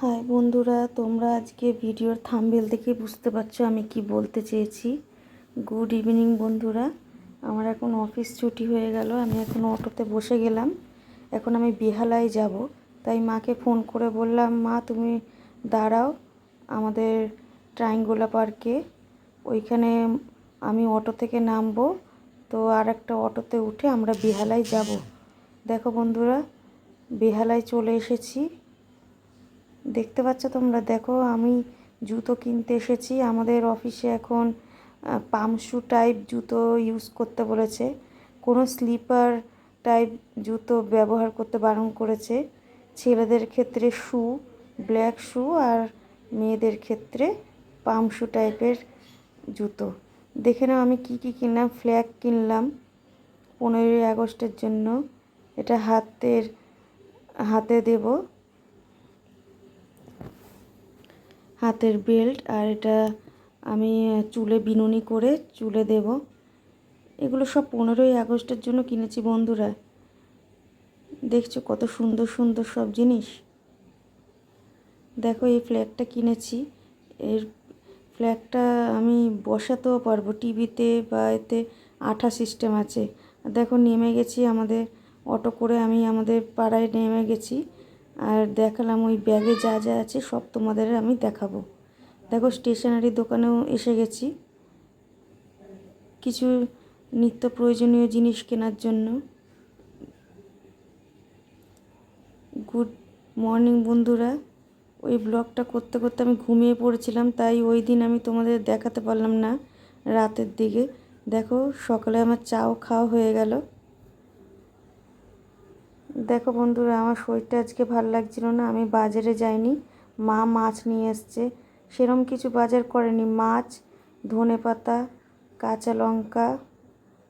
High বন্ধুরা, তোমরা আজকে ভিডিওর থাম্বেল দেখে বুঝতে পারছ আমি কি বলতে চেয়েছি। গুড ইভিনিং বন্ধুরা, আমার এখন অফিস ছুটি হয়ে গেল, আমি এখন অটোতে বসে গেলাম। এখন আমি বেহালায় যাব, তাই মাকে ফোন করে বললাম, মা, তুমি দাঁড়াও আমাদের ট্রাইঙ্গোলা পার্কে, ওইখানে আমি অটো থেকে নামবো, তো আর একটা অটোতে উঠে আমরা বেহালায় যাব। দেখো বন্ধুরা, বেহালায় চলে এসেছি। দেখতে পাচ্ছ তোমরা? দেখো, আমি জুতো কিনতে এসেছি। আমাদের অফিসে এখন পামশু টাইপ জুতো ইউজ করতে বলেছে। কোনো স্লিপার টাইপ জুতো ব্যবহার করতে বারণ করেছে। ছেলেদের ক্ষেত্রে শু ব্ল্যাক শু আর মেয়েদের ক্ষেত্রে পামশু টাইপের জুতো। দেখে নাও, আমি কি কি কিনলাম? ফ্ল্যাগ কিনলাম পনেরোই আগস্টের জন্য। এটা হাতের, হাতে দেবো। হাতের বেল্ট আর এটা আমি চুলে বিনুনি করে চুলে দেব। এগুলো সব পনেরোই আগস্টের জন্য কিনেছি বন্ধুরা। দেখছ কত সুন্দর সুন্দর সব জিনিস। দেখো এই ফ্ল্যাগটা কিনেছি। এর ফ্ল্যাগটা আমি বসাতেও পারব। টিভিতে বা এতে আঠা সিস্টেম আছে। দেখো নেমে গেছি আমাদের অটো করে, আমি আমাদের পাড়ায় নেমে গেছি। আর দেখালাম ওই ব্যাগে যা যা আছে, সব তোমাদের আমি দেখাবো। দেখো স্টেশনারি দোকানেও এসে গেছি। কিছু নিত্য প্রয়োজনীয় জিনিস কেনার জন্য। গুড মর্নিং বন্ধুরা। ওই ব্লগটা করতে করতে আমি ঘুমিয়ে পড়েছিলাম, তাই ওই দিন আমি তোমাদের দেখাতে পারলাম না রাতের দিকে। দেখো, সকালে আমার চাও খাওয়া হয়ে গেল। দেখো বন্ধুরা, আমার শরীরটা আজকে ভালো লাগছিল না, আমি বাজারে যাইনি। মা মাছ নিয়ে এসছে। সেরম কিছু বাজার করেনি। মাছ, ধনে পাতা, কাঁচা লঙ্কা,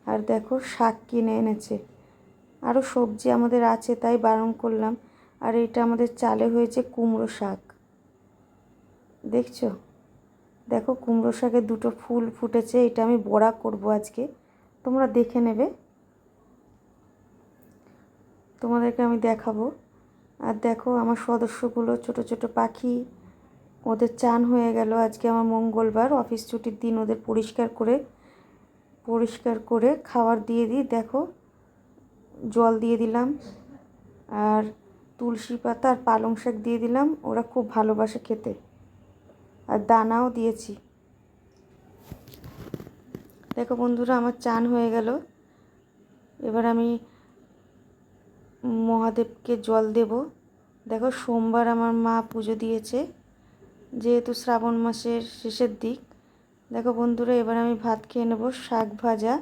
আর দেখো শাক কিনে এনেছে। আরও সবজি আমাদের আছে, তাই বারণ করলাম। আর এটা আমাদের চালে হয়েছে কুমড়ো শাক। দেখছ? দেখো কুমড়ো শাকে দুটো ফুল ফুটেছে, এটা আমি বড়া করব আজকে। তোমরা দেখে নেবে। তোমাদেরকে আমি দেখাবো। আর দেখো আমার সদস্যগুলো, ছোট ছোট পাখি, ওদের চান হয়ে গেল আজকে আমার মঙ্গলবার। অফিস ছুটির দিন ওদের পরিষ্কার করে পরিষ্কার করে খাবার দিয়ে দিই। দেখো, জল দিয়ে দিলাম আর তুলসী পাতা আর পালং শাক দিয়ে দিলাম। ওরা খুব ভালোবাসে খেতে। আর দানাও দিয়েছি। দেখো বন্ধুরা, আমার চান হয়ে গেল। এবার আমি মহাদেবকে জল দেব। দেখো সোমবার আমার মা পুজো দিয়েছে। যেহেতু শ্রাবণ মাসের শেষের দিক, দেখো বন্ধুরা এবার আমি ভাত খেয়ে নেব, শাক ভাজা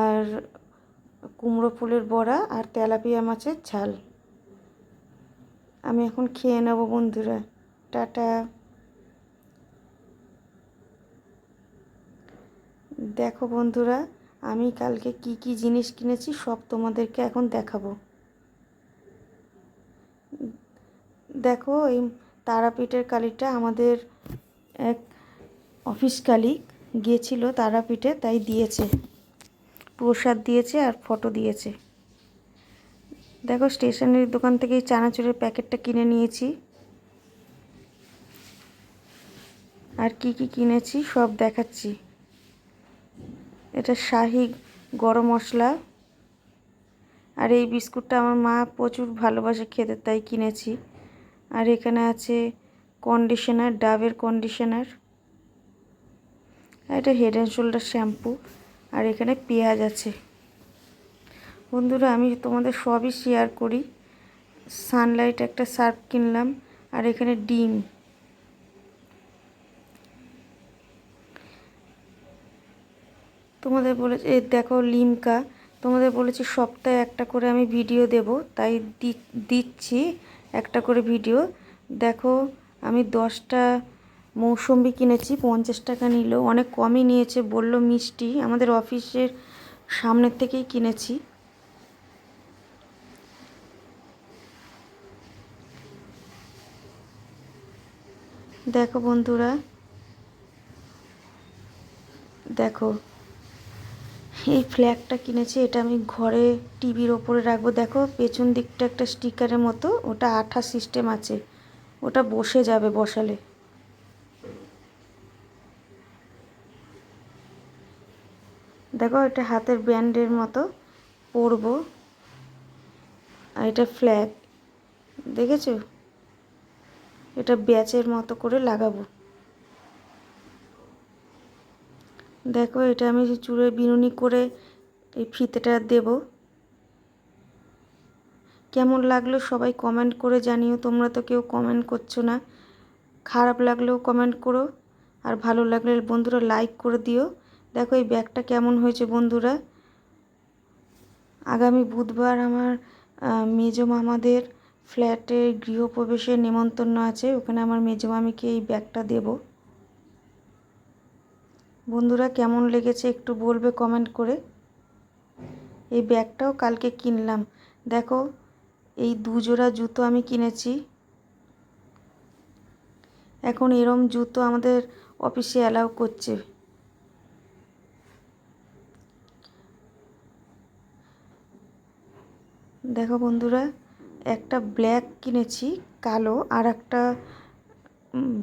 আর কুমড়ো ফুলের বড়া আর তেলাপিয়া মাছের ঝাল। আমি এখন খেয়ে নেব বন্ধুরা। টাটা। দেখো বন্ধুরা, আমি কালকে কি কি জিনিস কিনেছি সব তোমাদেরকে এখন দেখাবো। দেখো, এই তারাপীঠের কালীটা আমাদের এক অফিস কালি গিয়েছিল তারাপীঠে, তাই দিয়েছে। প্রসাদ দিয়েছে আর ফটো দিয়েছে। দেখো, স্টেশনারি দোকান থেকে এই চানাচুরের প্যাকেটটা কিনে নিয়েছি। আর কি কি কিনেছি, সব দেখাচ্ছি। এটা শাহি গরম মশলা। আর এই বিস্কুটটা আমার মা প্রচুর ভালোবাসে খেতে, তাই কিনেছি। আর এখানে আছে কন্ডিশনার ডাবের কন্ডিশনার আর এটা হেড অ্যান্ড শোল্ডার শ্যাম্পু আর এখানে পেঁয়াজ আছে। বন্ধুরা, আমি তোমাদের সবই শেয়ার করি। সানলাইট একটা সার্ফ কিনলাম। আর এখানে ডিম। তোমাদের বলেছে দেখো লিমকা। তোমাদের বলেছি সপ্তাহে একটা করে আমি ভিডিও দেব। তাই দিচ্ছি। একটা করে ভিডিও দেখো, আমি দশটা মৌসম্বি কিনেছি, পঞ্চাশ টাকা নিল। অনেক কমই নিয়েছে, বলল মিষ্টি। আমাদের অফিসের সামনের থেকেই কিনেছি। দেখো বন্ধুরা, দেখো এই ফ্ল্যাগটা কিনেছি, এটা আমি ঘরে টিভির ওপরে রাখব। দেখো, পেছন দিকটা একটা স্টিকারের মতো, ওটা আঠা সিস্টেম আছে। ওটা বসে যাবে বসালে। দেখো, এটা হাতের ব্যান্ডের মতো, পরবো। আর এটা ফ্ল্যাগ দেখেছ? এটা ব্যাচের মতো করে লাগাবো। দেখো, এটা আমি চুড়ে বিনুনি করে এই ফিতেটা দেব। কেমন লাগল সবাই কমেন্ট করে জানিও, তোমরা তো কেউ কমেন্ট করছ না। খারাপ লাগলেও কমেন্ট করো, আর ভালো লাগলে বন্ধুরা লাইক করে দিও। দেখো, এই ব্যাগটা কেমন হয়েছে বন্ধুরা। আগামী বুধবার আমার মেজো মামাদের ফ্ল্যাটে গৃহপ্রবেশের নেমন্তন্ন আছে, ওখানে আমার মেজো মামিকে এই ব্যাগটা দেব। বন্ধুরা, কেমন লেগেছে একটু বলবে কমেন্ট করে। এই ব্যাগটাও কালকে কিনলাম। দেখো, এই দুজোড়া জুতো আমি কিনেছি। এখন এরম জুতো আমাদের অফিসে অ্যালাউ করছে। দেখো বন্ধুরা, একটা ব্ল্যাক কিনেছি, কালো আর একটা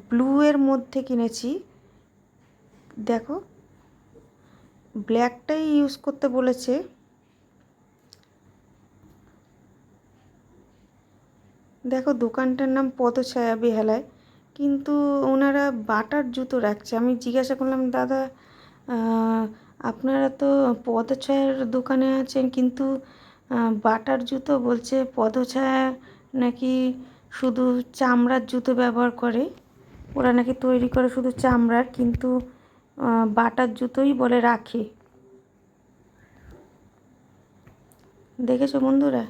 ব্লু এর মধ্যে কিনেছি। দেখো ব্ল্যাকটাই ইউজ করতে বলেছে। দেখো, দোকানটার নাম পদছায়া বেহালায়, কিন্তু ওনারা বাটার জুতো রাখছে। আমি জিজ্ঞাসা করলাম, দাদা আপনারা তো পদছায়ার দোকানে আছেন, কিন্তু বাটার জুতো বলছে পদছায়া নাকি শুধু চামড়ার জুতো ব্যবহার করে? ওরা নাকি তৈরি করে শুধু চামড়ার, কিন্তু বাটার জুতোই বলে রাখে। দেখেছ বন্ধুরা?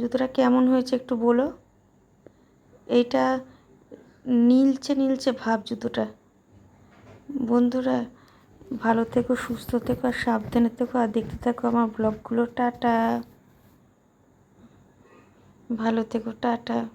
জুতোটা কেমন হয়েছে একটু বলো। এইটা নীলছে নীলছে ভাব জুতোটা। বন্ধুরা, ভালো থেকো, সুস্থ থেকো, আর সাবধানে থেকো, আর দেখতে থাকো আমার ব্লগগুলো। টাটা। ভালো থেকো, টাটা।